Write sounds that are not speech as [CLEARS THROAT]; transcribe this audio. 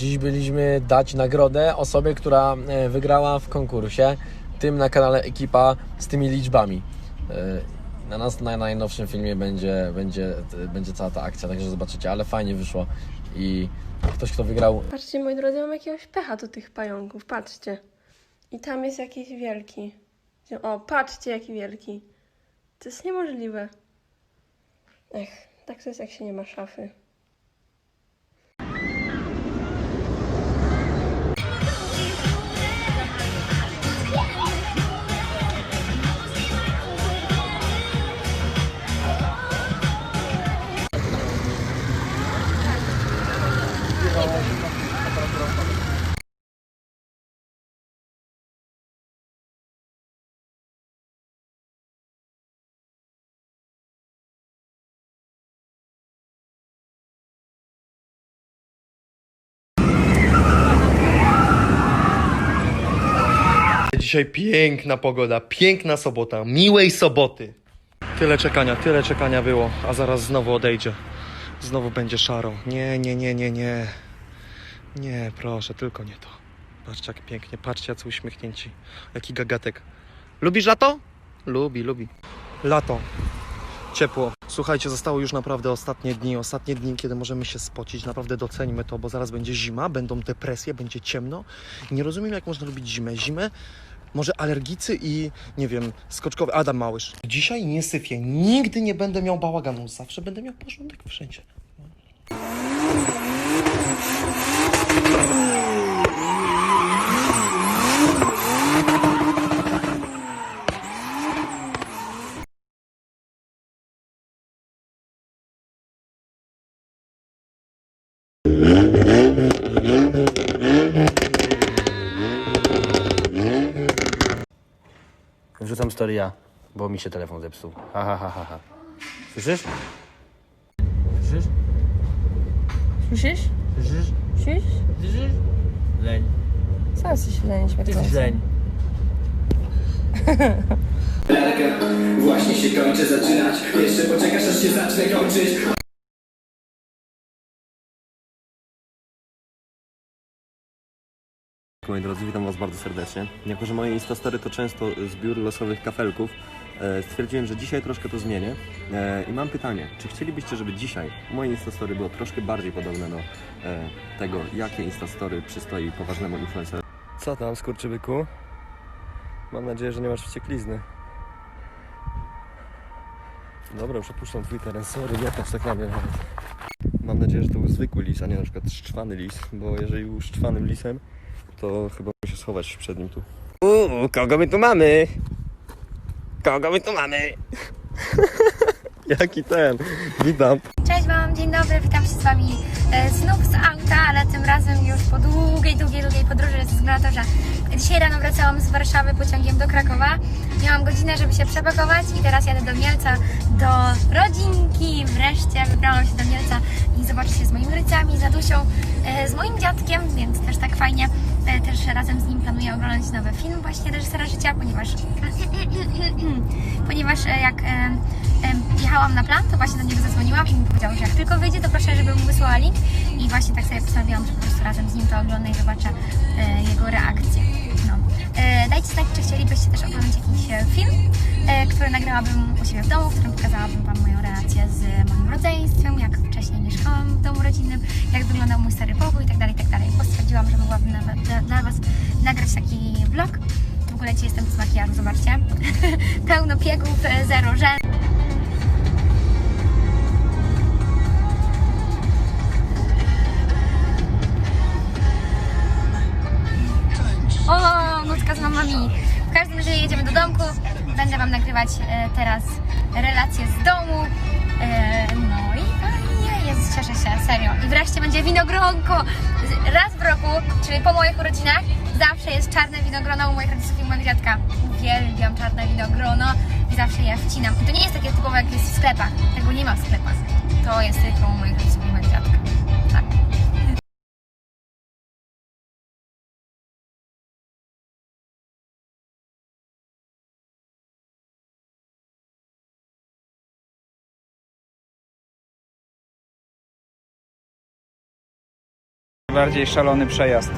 Dziś byliśmy dać nagrodę osobie, która e, wygrała w konkursie, tym na kanale Ekipa z tymi liczbami. E, Na nas na najnowszym filmie będzie, będzie, będzie cała ta akcja, także zobaczycie, ale fajnie wyszło i ktoś, kto wygrał Patrzcie, moi drodzy, mam jakiegoś pecha do tych pająków, patrzcie. I tam jest jakiś wielki. O, patrzcie, jaki wielki. To jest niemożliwe. Ech, tak to jest, jak się nie ma szafy. Dzisiaj piękna pogoda, piękna sobota, miłej soboty. Tyle czekania, tyle czekania było, a zaraz znowu odejdzie. Znowu będzie szaro. Nie, nie, nie, nie, nie. Nie, proszę, tylko nie to. Patrzcie jak pięknie, patrzcie jacy uśmiechnięci. Jaki gagatek. Lubisz lato? Lubi, lubi. Lato. Ciepło. Słuchajcie, zostało już naprawdę ostatnie dni, ostatnie dni, kiedy możemy się spocić. Naprawdę docenimy to, bo zaraz będzie zima, będą depresje, będzie ciemno. Nie rozumiem, jak można lubić zimę. Zimę może alergicy i, nie wiem, skoczkowy Adam Małysz. Dzisiaj nie syfię, nigdy nie będę miał bałaganu, zawsze będę miał porządek wszędzie. Wrzucam story ja, bo mi się telefon zepsuł. Ha, ha, ha, ha, ha. Słyszysz? Słyszysz? Słyszysz? Słyszysz? Słyszysz? Słyszysz? Leń. Co jesteś leń Ty jesteś leń. [LAUGHS] Właśnie się kończy zaczynać Jeszcze poczekasz aż się zacznę kończyć Moi drodzy, witam Was bardzo serdecznie. Jako, że moje Instastory to często zbiór losowych kafelków, e, stwierdziłem, że dzisiaj troszkę to zmienię. E, I mam pytanie, czy chcielibyście, żeby dzisiaj moje Instastory było troszkę bardziej podobne do e, tego, jakie Instastory przystoi poważnemu influencerowi? Co tam, skurczybyku? Mam nadzieję, że nie masz wścieklizny. Dobra, przepuszczam twój teren, sorry, nie patrz tak na nawet. Mam nadzieję, że to był zwykły lis, a nie na przykład szczwany lis, bo jeżeli był szczwanym lisem, to chyba muszę schować przed nim tu. Uuu, kogo my tu mamy? Kogo my tu mamy? [LAUGHS] Jaki ten? Witam. Cześć Wam, dzień dobry, witam się z Wami e, znów z auta, ale tym razem już po długiej, długiej, długiej podróży ze względu dzisiaj rano wracałam z Warszawy pociągiem do Krakowa. Miałam godzinę, żeby się przepakować i teraz jadę do Mielca, do rodzinki. Wreszcie wybrałam się do Mielca i zobaczę się z moimi rodzicami, z Adusią, e, z moim dziadkiem, więc też tak fajnie. E, Też razem z nim planuję oglądać nowy film właśnie reżysera życia, ponieważ [CLEARS THROAT] ponieważ e, jak e, jechałam na plan, to właśnie do niego zadzwoniłam i mi powiedział, że jak tylko wyjdzie, to proszę, żeby mu wysłała link i właśnie tak sobie postanowiłam, że po prostu razem z nim to oglądę i zobaczę jego reakcję. No. Dajcie znać, czy chcielibyście też oglądać jakiś film, który nagrałabym u siebie w domu, w którym pokazałabym Wam moją relację z moim rodzeństwem, jak wcześniej mieszkałam w domu rodzinnym, jak wyglądał mój stary pokój itd., itd. nagrać taki vlog. W ogóle ci jestem z makijażu, zobaczcie. [LAUGHS] Pełno piegów, e, zero żel. O, nutka z mamami. W każdym razie jedziemy do domku. Będę Wam nagrywać e, teraz relacje z domu. E, no i fajnie, jest, cieszę się, serio. I wreszcie będzie winogronko. Raz w roku, czyli po moich urodzinach, zawsze jest czarne winogrono u moich rodziców i mojego dziadka. Uwielbiam czarne winogrono i zawsze je wcinam. I to nie jest takie typowe, jak jest w sklepach. Tego nie ma w sklepach. To jest tylko u moich rodziców i mojego dziadka. Bardziej szalony przejazd.